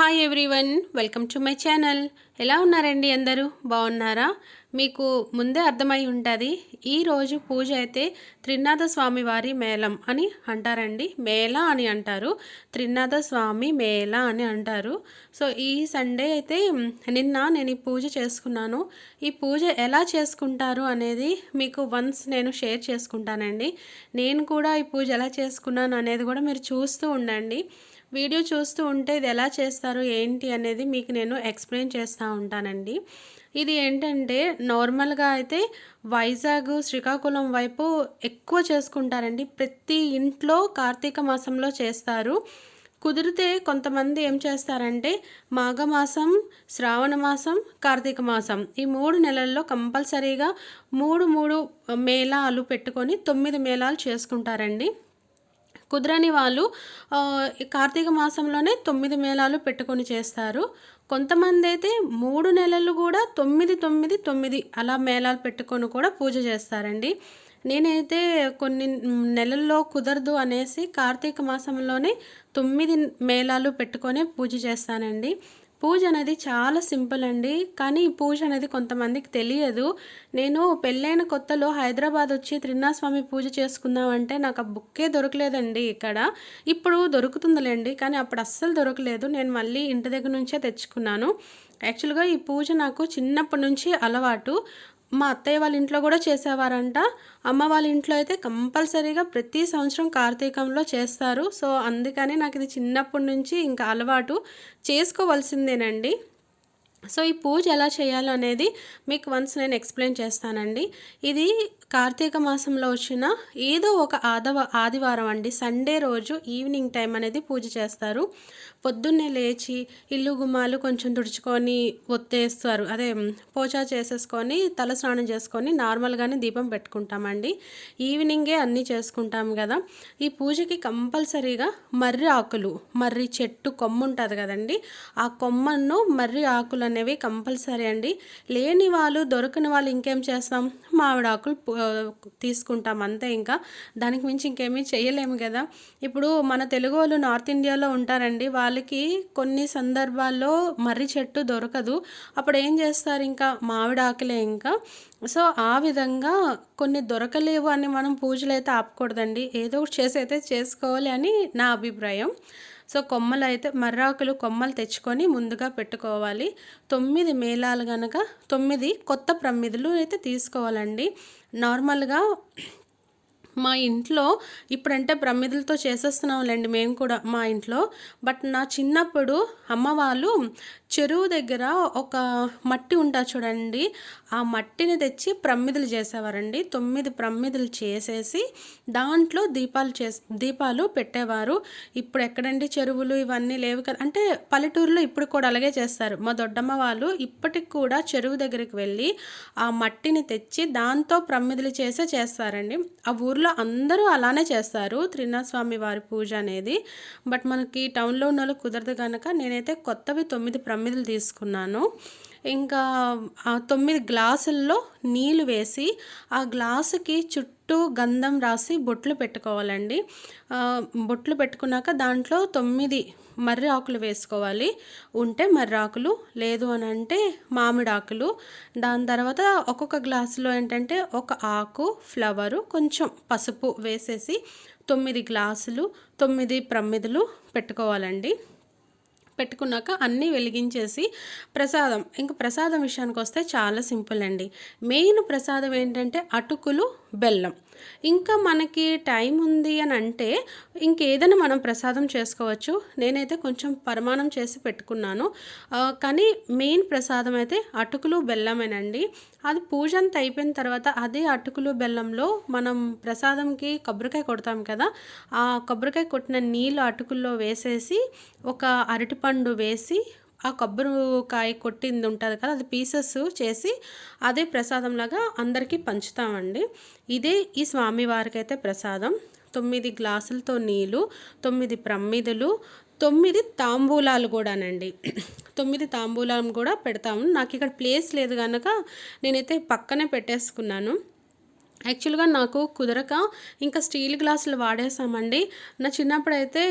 Hi everyone welcome to my channel ఎలా ఉన్నారండి అందరూ? బాగున్నారా? మీకు ముందే అర్థమై ఉంటుంది ఈరోజు పూజ అయితే త్రినాథ స్వామి వారి మేళం అని అంటారండి. మేళ అని అంటారు త్రినాథ స్వామి మేళ అని అంటారు. సో ఈ సండే అయితే నిన్న నేను ఈ పూజ చేసుకున్నాను. ఈ పూజ ఎలా చేసుకుంటారు అనేది మీకు వన్స్ నేను షేర్ చేసుకుంటానండి. నేను కూడా ఈ పూజ ఎలా చేసుకున్నాను అనేది కూడా మీరు చూస్తూ ఉండండి. వీడియో చూస్తూ ఉంటే ఇది ఎలా చేస్తారు ఏంటి అనేది మీకు నేను ఎక్స్ప్లెయిన్ చేస్తూ ఉంటానండి. ఇది ఏంటంటే నార్మల్గా అయితే వైజాగ్ శ్రీకాకుళం వైపు ఎక్కువ చేసుకుంటారండి. ప్రతి ఇంట్లో కార్తీక మాసంలో చేస్తారు. కుదిరితే కొంతమంది ఏం చేస్తారంటే మాఘమాసం శ్రావణ మాసం కార్తీక మాసం. ఈ మూడు నెలల్లో కంపల్సరీగా మూడు మూడు మేళాలు పెట్టుకొని తొమ్మిది మేళాలు చేసుకుంటారండి. కుదరని వాళ్ళు కార్తీక మాసంలోనే తొమ్మిది మేళాలు పెట్టుకొని చేస్తారు. కొంతమంది అయితే మూడు నెలలు కూడా తొమ్మిది తొమ్మిది తొమ్మిది అలా మేళాలు పెట్టుకొని కూడా పూజ చేస్తారండి. నేనైతే కొన్ని నెలల్లో కుదరదు అనేసి కార్తీక మాసంలోనే తొమ్మిది మేళాలు పెట్టుకొని పూజ చేస్తానండి. పూజ అనేది చాలా సింపుల్ అండి. కానీ ఈ పూజ అనేది కొంతమందికి తెలియదు. నేను పెళ్ళైన కొత్తలో హైదరాబాద్ వచ్చి త్రినాస్వామి పూజ చేసుకుందామంటే నాకు ఆ బుక్కే దొరకలేదండి ఇక్కడ. ఇప్పుడు దొరుకుతుందిలేండి కానీ అప్పుడు అస్సలు దొరకలేదు. నేను మళ్ళీ ఇంటి దగ్గర నుంచే తెచ్చుకున్నాను. యాక్చువల్గా ఈ పూజ నాకు చిన్నప్పటి నుంచి అలవాటు. మా అత్తయ్య వాళ్ళ ఇంట్లో కూడా చేసేవారంట. అమ్మ వాళ్ళ ఇంట్లో అయితే కంపల్సరీగా ప్రతి సంవత్సరం కార్తీకంలో చేస్తారు. సో అందుకని నాకు ఇది చిన్నప్పటి నుంచి ఇంకా అలవాటు. చేసుకోవాల్సిందేనండి. సో ఈ పూజ ఎలా చేయాలో అనేది మీకు వన్స్ నేను ఎక్స్ప్లెయిన్ చేస్తానండి. ఇది కార్తీక మాసంలో వచ్చిన ఏదో ఒక ఆదవ ఆదివారం అండి. సండే రోజు ఈవినింగ్ టైం అనేది పూజ చేస్తారు. పొద్దున్నే లేచి ఇల్లు గుమ్మాలు కొంచెం తుడుచుకొని ఒత్తేస్తారు. అదే పోచా చేసేసుకొని తల స్నానం చేసుకొని నార్మల్గానే దీపం పెట్టుకుంటామండి. ఈవినింగే అన్నీ చేసుకుంటాం కదా. ఈ పూజకి కంపల్సరీగా మర్రి ఆకులు మర్రి చెట్టు కొమ్మ ఉంటుంది కదండి. ఆ కొమ్మను మర్రి ఆకులు అనేవి కంపల్సరీ అండి. లేని వాళ్ళు దొరకని వాళ్ళు ఇంకేం చేస్తాం? మామిడాకులు తీసుకుంటాం అంతే ఇంకా. దానికి మించి ఇంకేమీ చేయలేము కదా. ఇప్పుడు మన తెలుగు వాళ్ళు నార్త్ ఇండియాలో ఉంటారండి. వాళ్ళకి కొన్ని సందర్భాల్లో మర్రి చెట్టు దొరకదు. అప్పుడు ఏం చేస్తారు ఇంకా? మామిడాకులే ఇంకా. సో ఆ విధంగా కొన్ని దొరకలేవు అని మనం పూజలు అయితే ఆపకూడదండి. ఏదో ఒకటి చేసి అయితే చేసుకోవాలి అని నా అభిప్రాయం. సో కొమ్మలు అయితే మర్రాకులు కొమ్మలు తెచ్చుకొని ముందుగా పెట్టుకోవాలి. తొమ్మిది మేళాలు కనుక తొమ్మిది కొత్త ప్రమిదలు అయితే తీసుకోవాలండి. నార్మల్గా మా ఇంట్లో ఇప్పుడంటే ప్రమిదలతో చేసేస్తున్నాంలేండి మేము కూడా మా ఇంట్లో. బట్ నా చిన్నప్పుడు అమ్మ వాళ్ళు చెరువు దగ్గర ఒక మట్టి ఉంటుంది చూడండి ఆ మట్టిని తెచ్చి ప్రమిదలు చేసేవారండి. తొమ్మిది ప్రమిదలు చేసేసి దాంట్లో దీపాలు చేసి దీపాలు పెట్టేవారు. ఇప్పుడు ఎక్కడండి చెరువులు ఇవన్నీ లేవు కదా. అంటే పల్లెటూరులో ఇప్పుడు కూడా అలాగే చేస్తారు. మా దొడ్డమ్మ వాళ్ళు ఇప్పటికి కూడా చెరువు దగ్గరికి వెళ్ళి ఆ మట్టిని తెచ్చి దాంతో ప్రమిదలు చేసే చేస్తారండి. ఆ ఊర్లో అందరూ అలానే చేస్తారు. త్రినాథస్వామి వారి పూజ అనేది. బట్ మనకి టౌన్లో ఉన్న వాళ్ళు కుదరదు కనుక నేనైతే కొత్తవి తొమ్మిది ప్రమిదలు తీసుకున్నాను. ఇంకా ఆ తొమ్మిది గ్లాసుల్లో నీళ్ళు వేసి ఆ గ్లాసుకి చుట్టూ గంధం రాసి బొట్లు పెట్టుకోవాలండి. బొట్లు పెట్టుకున్నాక దాంట్లో తొమ్మిది మర్రి ఆకులు వేసుకోవాలి. ఉంటే మర్రి ఆకులు లేదు అని అంటే మామిడి ఆకులు. దాని తర్వాత ఒక్కొక్క గ్లాసులో ఏంటంటే ఒక ఆకు ఫ్లవరు కొంచెం పసుపు వేసేసి తొమ్మిది గ్లాసులు తొమ్మిది ప్రమిదలు పెట్టుకోవాలండి. పెట్టుకున్నాక అన్నీ వెలిగించేసి ప్రసాదం. ఇంకా ప్రసాదం విషయానికి వస్తే చాలా సింపుల్ అండి. మెయిన్ ప్రసాదం ఏంటంటే అటుకులు బెల్లం. ఇంకా మనకి టైం ఉంది అని అంటే ఇంకేదైనా మనం ప్రసాదం చేసుకోవచ్చు. నేనైతే కొంచెం పరిమాణం చేసి పెట్టుకున్నాను. కానీ మెయిన్ ప్రసాదం అయితే అటుకులు బెల్లమేనండి. అది పూజ అంతా అయిపోయిన తర్వాత అదే అటుకులు బెల్లంలో మనం ప్రసాదంకి కొబ్బరికాయ కొడతాం కదా ఆ కొబ్బరికాయ కొట్టిన నీళ్ళు అటుకుల్లో వేసేసి ఒక అరటిపండు వేసి ఆ కొబ్బరికాయ కొట్టింది ఉంటుంది కదా అది పీసెస్ చేసి అదే ప్రసాదంలాగా అందరికీ పంచుతామండి. ఇదే ఈ స్వామివారికి అయితే ప్రసాదం. తొమ్మిది గ్లాసులతో నీళ్ళు తొమ్మిది ప్రమ్మిదలు తొమ్మిది తాంబూలాలు కూడానండి. తొమ్మిది తాంబూలాలు కూడా పెడతాము. నాకు ఇక్కడ ప్లేస్ లేదు కనుక నేనైతే పక్కనే పెట్టేసుకున్నాను. యాక్చువల్గా నాకు కుదరక ఇంకా స్టీల్ గ్లాసులు వాడేసామండి నా చిన్నప్పుడైతే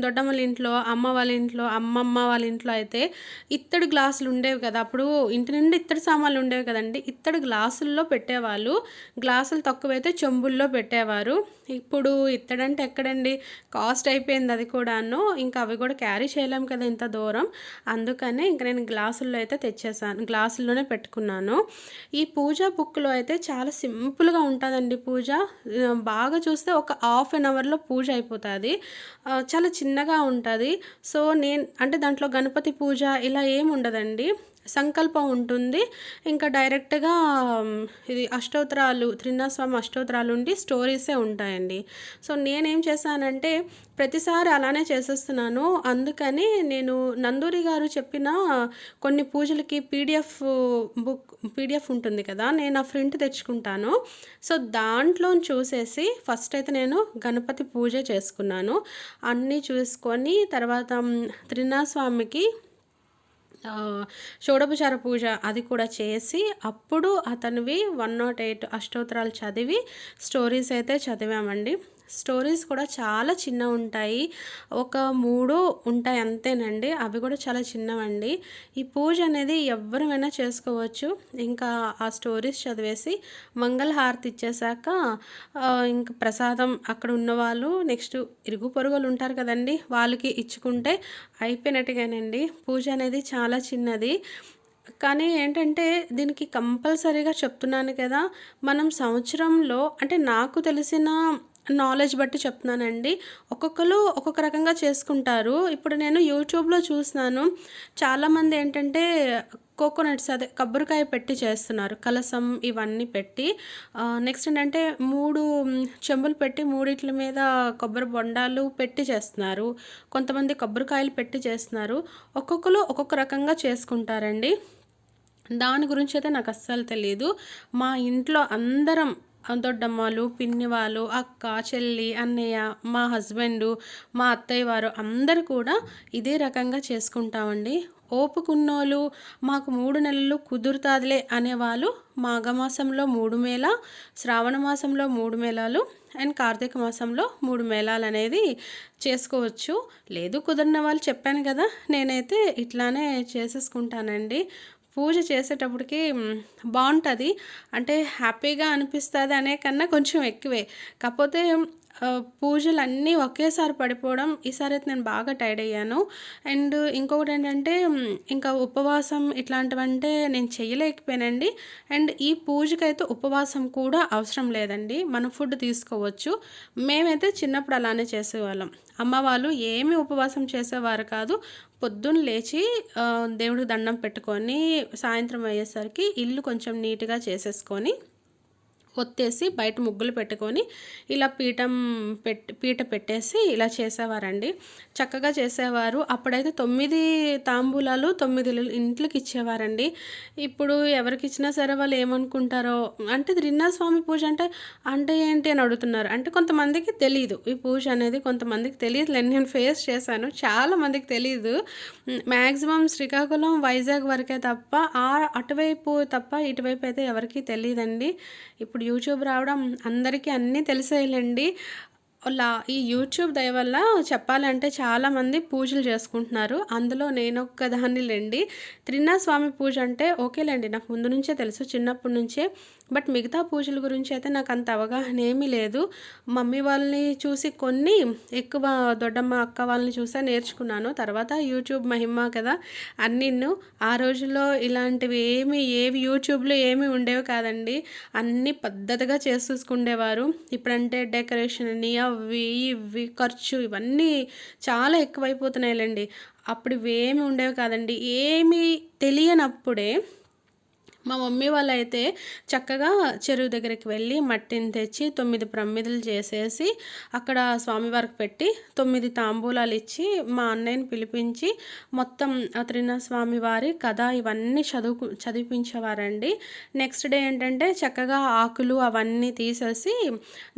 దొడ్డమ్మ వాళ్ళ ఇంట్లో అమ్మ వాళ్ళ ఇంట్లో అమ్మమ్మ వాళ్ళ ఇంట్లో అయితే ఇత్తడి గ్లాసులు ఉండేవి కదా. అప్పుడు ఇంటి నుండి ఇత్తడి సామాన్లు ఉండేవి కదండి. ఇత్తడి గ్లాసుల్లో పెట్టేవాళ్ళు. గ్లాసులు తక్కువైతే చెంబుల్లో పెట్టేవారు. ఇప్పుడు ఇత్తడంటే ఎక్కడండి? కాస్ట్ అయిపోయింది అది కూడాను. ఇంకా అవి కూడా క్యారీ చేయలేం కదా ఇంత దూరం. అందుకనే ఇంక నేను గ్లాసుల్లో అయితే తెచ్చేసాను. గ్లాసుల్లోనే పెట్టుకున్నాను. ఈ పూజ బుక్లో అయితే చాలా సింపుల్గా ఉంటుందండి పూజ. బాగా చూస్తే ఒక హాఫ్ అన్ అవర్లో పూజ అయిపోతుంది. చాలా చిన్నగా ఉంటుంది. సో నేను అంటే దాంట్లో గణపతి పూజ ఇలా ఏమి ఉండదండి. సంకల్పం ఉంటుంది. ఇంకా డైరెక్ట్గా ఇది అష్టోత్తరాలు త్రినాస్వామి అష్టోత్తరాలు ఉండి స్టోరీసే ఉంటాయండి. సో నేనేం చేశానంటే ప్రతిసారి అలానే చేసేస్తున్నాను. అందుకని నేను నందూరి గారు చెప్పిన కొన్ని పూజలకి పీడిఎఫ్ బుక్ పీడిఎఫ్ ఉంటుంది కదా నేను ఆ ప్రింట్ తెచ్చుకుంటాను. సో దాంట్లో చూసేసి ఫస్ట్ అయితే నేను గణపతి పూజ చేసుకున్నాను. అన్నీ చూసుకొని తర్వాత మ్, త్రినాస్వామికి షోడపచార పూజ అది కూడా చేసి అప్పుడు అతనివి వన్ నాట్ ఎయిట్ అష్టోత్తరాలు చదివి స్టోరీస్ అయితే చదివామండి. స్టోరీస్ కూడా చాలా చిన్న ఉంటాయి. ఒక మూడు ఉంటాయి అంతేనండి. అవి కూడా చాలా చిన్నవండి. ఈ పూజ అనేది ఎవరైనా చేసుకోవచ్చు. ఇంకా ఆ స్టోరీస్ చదివేసి మంగళహారతి ఇచ్చేసాక ఇంకా ప్రసాదం అక్కడ ఉన్నవాళ్ళు నెక్స్ట్ ఇరుగు పొరుగులు ఉంటారు కదండి వాళ్ళకి ఇచ్చుకుంటే అయిపోయినట్టుగానండి. పూజ అనేది చాలా చిన్నది. కానీ ఏంటంటే దీనికి కంపల్సరీగా చెప్తున్నాను కదా మనం సంవత్సరంలో అంటే నాకు తెలిసిన నాలెడ్జ్ బట్టి చెప్తున్నానండి. ఒక్కొక్కరు ఒక్కొక్క రకంగా చేసుకుంటారు. ఇప్పుడు నేను యూట్యూబ్లో చూసినాను. చాలామంది ఏంటంటే కోకోనట్స్ అదే కొబ్బరికాయ పెట్టి చేస్తున్నారు. కలసం ఇవన్నీ పెట్టి. నెక్స్ట్ ఏంటంటే మూడు చెంబులు పెట్టి మూడిట్ల మీద కొబ్బరి బొండాలు పెట్టి చేస్తున్నారు. కొంతమంది కొబ్బరికాయలు పెట్టి చేస్తున్నారు. ఒక్కొక్కరు ఒక్కొక్క రకంగా చేసుకుంటారండి. దాని గురించి అయితే నాకు అస్సలు తెలియదు మా ఇంట్లో అందరం దొడ్డమ్మలు పిన్ని వాళ్ళు అక్క చెల్లి అన్నయ్య మా హస్బెండు మా అత్తయ్య వారు అందరు కూడా ఇదే రకంగా చేసుకుంటామండి. ఓపుకున్నోళ్ళు మాకు మూడు నెలలు కుదురుతాదిలే అనేవాళ్ళు మాఘమాసంలో మూడు మేళ శ్రావణ మాసంలో మూడు మేళాలు అండ్ కార్తీక మాసంలో మూడు మేళాలు అనేది చేసుకోవచ్చు. లేదు కుదిరిన వాళ్ళు చెప్పాను కదా నేనైతే ఇట్లానే చేసేసుకుంటానండి. పూజ చేసేటప్పటికి బాగుంటుంది. అంటే హ్యాపీగా అనిపిస్తుంది అనే కన్నా కొంచెం ఎక్కువే. కాకపోతే పూజలు అన్నీ ఒకేసారి పడిపోవడం ఈసారి అయితే నేను బాగా టైర్డ్ అయ్యాను. అండ్ ఇంకొకటి ఏంటంటే ఇంకా ఉపవాసం ఇట్లాంటివంటే నేను చేయలేకపోయానండి. అండ్ ఈ పూజకైతే ఉపవాసం కూడా అవసరం లేదండి. మనం ఫుడ్ తీసుకోవచ్చు. మేమైతే చిన్నప్పుడు అలానే చేసేవాళ్ళం. అమ్మ వాళ్ళు ఏమి ఉపవాసం చేసేవారు కాదు. పొద్దున్న లేచి దేవుడికి దండం పెట్టుకొని సాయంత్రం అయ్యేసరికి ఇల్లు కొంచెం నీట్గా చేసేసుకొని కొత్తేసి బయట ముగ్గులు పెట్టుకొని ఇలా పీఠం పెట్టి పీట పెట్టేసి ఇలా చేసేవారండి. చక్కగా చేసేవారు. అప్పుడైతే తొమ్మిది తాంబూలాలు తొమ్మిది ఇంట్లోకి ఇంట్లకి ఇచ్చేవారండి. ఇప్పుడు ఎవరికి ఇచ్చినా సరే వాళ్ళు ఏమనుకుంటారో అంటే త్రిన్నా స్వామి పూజ అంటే అంటే ఏంటి అని అడుగుతున్నారు. అంటే కొంతమందికి తెలియదు ఈ పూజ అనేది కొంతమందికి తెలియదు నేను ఫేస్ చేశాను. చాలా మందికి తెలియదు మ్యాక్సిమం శ్రీకాకుళం వైజాగ్ వరకే తప్ప ఆ అటువైపు తప్ప ఇటువైపు అయితే ఎవరికీ తెలియదండి ఇప్పుడు యూట్యూబ్ రావడం అందరికీ అన్నీ తెలిసేయాలండి లా ఈ యూట్యూబ్ దయ వల్ల చెప్పాలంటే చాలామంది పూజలు చేసుకుంటున్నారు. అందులో నేను ఒక్కదాన్ని లేండి. త్రిన్నా స్వామి పూజ అంటే ఓకేలేండి నాకు ముందు నుంచే తెలుసు చిన్నప్పటి నుంచే. బట్ మిగతా పూజల గురించి అయితే నాకు అంత అవగాహన ఏమీ లేదు. మమ్మీ వాళ్ళని చూసి కొన్ని ఎక్కువ దొడ్డమ్మ అక్క వాళ్ళని చూసే నేర్చుకున్నాను. తర్వాత యూట్యూబ్ మహిమ కదా అన్నిన్ను ఆ రోజుల్లో ఇలాంటివి ఏమి ఏవి యూట్యూబ్లో ఏమి ఉండేవి కాదండి. అన్నీ పద్ధతిగా చేసేసుకుండేవారు ఇప్పుడంటే డెకరేషన్ అని అవి ఇవి ఖర్చు ఇవన్నీ చాలా ఎక్కువైపోతున్నాయిలేండి. అప్పుడు ఇవేమి ఉండేవి కాదండి. ఏమీ తెలియనప్పుడే మా మమ్మీ వాళ్ళు అయితే చక్కగా చెరువు దగ్గరికి వెళ్ళి మట్టిని తెచ్చి తొమ్మిది ప్రమ్మిదలు చేసేసి అక్కడ స్వామివారికి పెట్టి తొమ్మిది తాంబూలాలు ఇచ్చి మా అన్నయ్యని పిలిపించి మొత్తం ఆ స్వామి వారి కథ ఇవన్నీ చదువు చదివించేవారండి. నెక్స్ట్ డే ఏంటంటే చక్కగా ఆకులు అవన్నీ తీసేసి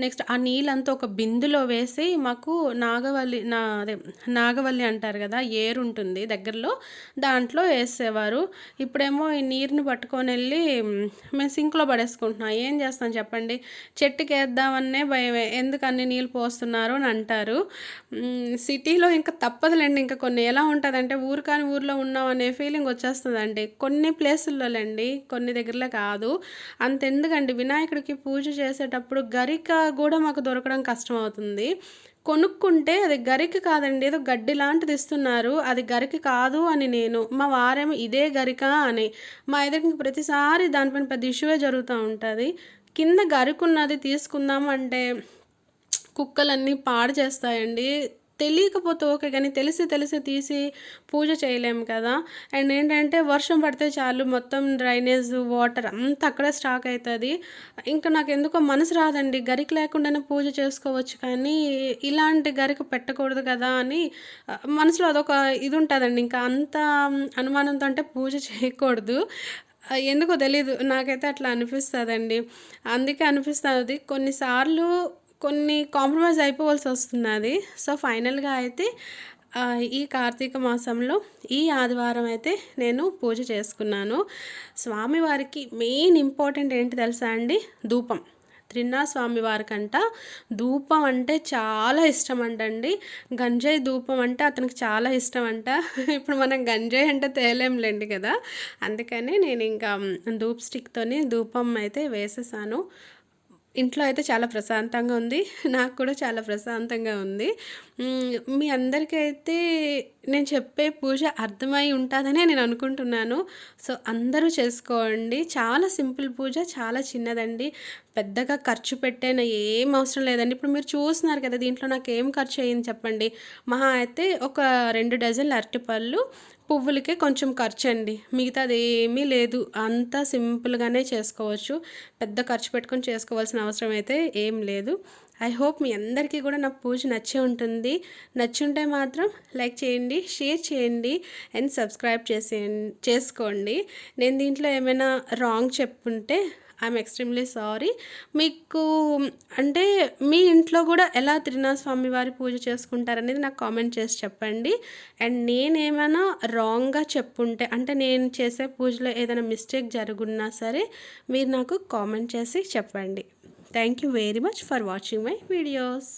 నెక్స్ట్ ఆ నీళ్ళంతా ఒక బిందులో వేసి మాకు నాగవల్లి నా అదే నాగవల్లి అంటారు కదా ఏరు ఉంటుంది దగ్గరలో దాంట్లో వేసేవారు. ఇప్పుడేమో ఈ నీరుని పట్టుకొని వెళ్ళి మేము సింక్లో పడేసుకుంటున్నాం. ఏం చేస్తాం చెప్పండి? చెట్టుకి వేద్దామనే భయమే. ఎందుకు అన్ని నీళ్ళు పోస్తున్నారు అని అంటారు. సిటీలో ఇంకా తప్పదులేండి. ఇంకా కొన్ని ఎలా ఉంటుందంటే ఊరు కాని ఊర్లో ఉన్నాం అనే ఫీలింగ్ వచ్చేస్తుందండి. కొన్ని ప్లేసుల్లోలేండి. కొన్ని దగ్గరలో కాదు. అంతెందుకండి? వినాయకుడికి పూజ చేసేటప్పుడు గరిక కూడా మాకు దొరకడం కష్టం అవుతుంది కొనుక్కుంటే అది గరిక కాదండి. ఏదో గడ్డి లాంటిది ఇస్తున్నారు. అది గరిక కాదు అని నేను. మా వారేమో ఇదే గరిక అని. మా ఎదురుకి ప్రతిసారి దానిపైన పెద్ద ఇష్యూవే జరుగుతూ ఉంటుంది. కింద గరికున్నది తీసుకుందాం అంటే కుక్కలన్నీ పాడు చేస్తాయండి. తెలియకపోతే ఓకే కానీ తెలిసి తెలిసి తీసి పూజ చేయలేము కదా. అండ్ ఏంటంటే వర్షం పడితే చాలు మొత్తం డ్రైనేజ్ వాటర్ అంతా అక్కడే స్టాక్ అవుతుంది. ఇంకా నాకు ఎందుకో మనసు రాదండి గరిక లేకుండానే పూజ చేసుకోవచ్చు కానీ ఇలాంటి గరిక పెట్టకూడదు కదా అని మనసులో అదొక ఇది ఉంటుందండి. ఇంకా అంత అనుమానంతో అంటే పూజ చేయకూడదు. ఎందుకో తెలీదు నాకైతే అట్లా అనిపిస్తుందండి. అందుకే అనిపిస్తుంది కొన్నిసార్లు కొన్ని కాంప్రమైజ్ అయిపోవాల్సి వస్తున్నది. సో ఫైనల్గా అయితే ఈ కార్తీక మాసంలో ఈ ఆదివారం అయితే నేను పూజ చేసుకున్నాను. స్వామివారికి మెయిన్ ఇంపార్టెంట్ ఏంటి తెలుసా అండి? ధూపం. త్రిన్నా స్వామి వారికంట ధూపం అంటే చాలా ఇష్టం అంటండి గంజాయి ధూపం అంటే అతనికి చాలా ఇష్టం అంట ఇప్పుడు మనం గంజాయి అంటే తేలేంలేండి కదా. అందుకని నేను ఇంకా ధూప్ స్టిక్తోని ధూపం అయితే వేసేసాను. ఇంట్లో అయితే చాలా ప్రశాంతంగా ఉంది. నాకు కూడా చాలా ప్రశాంతంగా ఉంది. మీ అందరికీ అయితే నేను చెప్పే పూజ అర్థమై ఉంటుందనే నేను అనుకుంటున్నాను. సో అందరూ చేసుకోండి. చాలా సింపుల్ పూజ చాలా చిన్నదండి. పెద్దగా ఖర్చు పెట్టైన ఏం అవసరం లేదండి. ఇప్పుడు మీరు చూస్తున్నారు కదా దీంట్లో నాకు ఏం ఖర్చు అయ్యింది చెప్పండి. మహా అయితే ఒక రెండు డజన్ల అరటిపళ్ళు పువ్వులకే కొంచెం ఖర్చు అండి మిగతాది ఏమీ లేదు. అంతా సింపుల్గానే చేసుకోవచ్చు. పెద్ద ఖర్చు పెట్టుకొని చేసుకోవాల్సిన అవసరం అయితే ఏం లేదు. ఐ హోప్ మీ అందరికీ కూడా నా పూజ నచ్చే ఉంటుంది. నచ్చుంటే మాత్రం లైక్ చేయండి షేర్ చేయండి అండ్ సబ్స్క్రైబ్ చేసే చేసుకోండి. నేను దీంట్లో ఏమైనా రాంగ్ చెప్పుంటే ఐఎమ్ ఎక్స్ట్రీమ్లీ సారీ. మీకు అంటే మీ ఇంట్లో కూడా ఎలా త్రినాథ స్వామి వారి పూజ చేసుకుంటారనేది నాకు కామెంట్ చేసి చెప్పండి. అండ్ నేనేమైనా రాంగ్గా చెప్పుంటే అంటే నేను చేసే పూజలో ఏదైనా మిస్టేక్ జరుగున్నా సరే మీరు నాకు కామెంట్ చేసి చెప్పండి. Thank you very much for watching my videos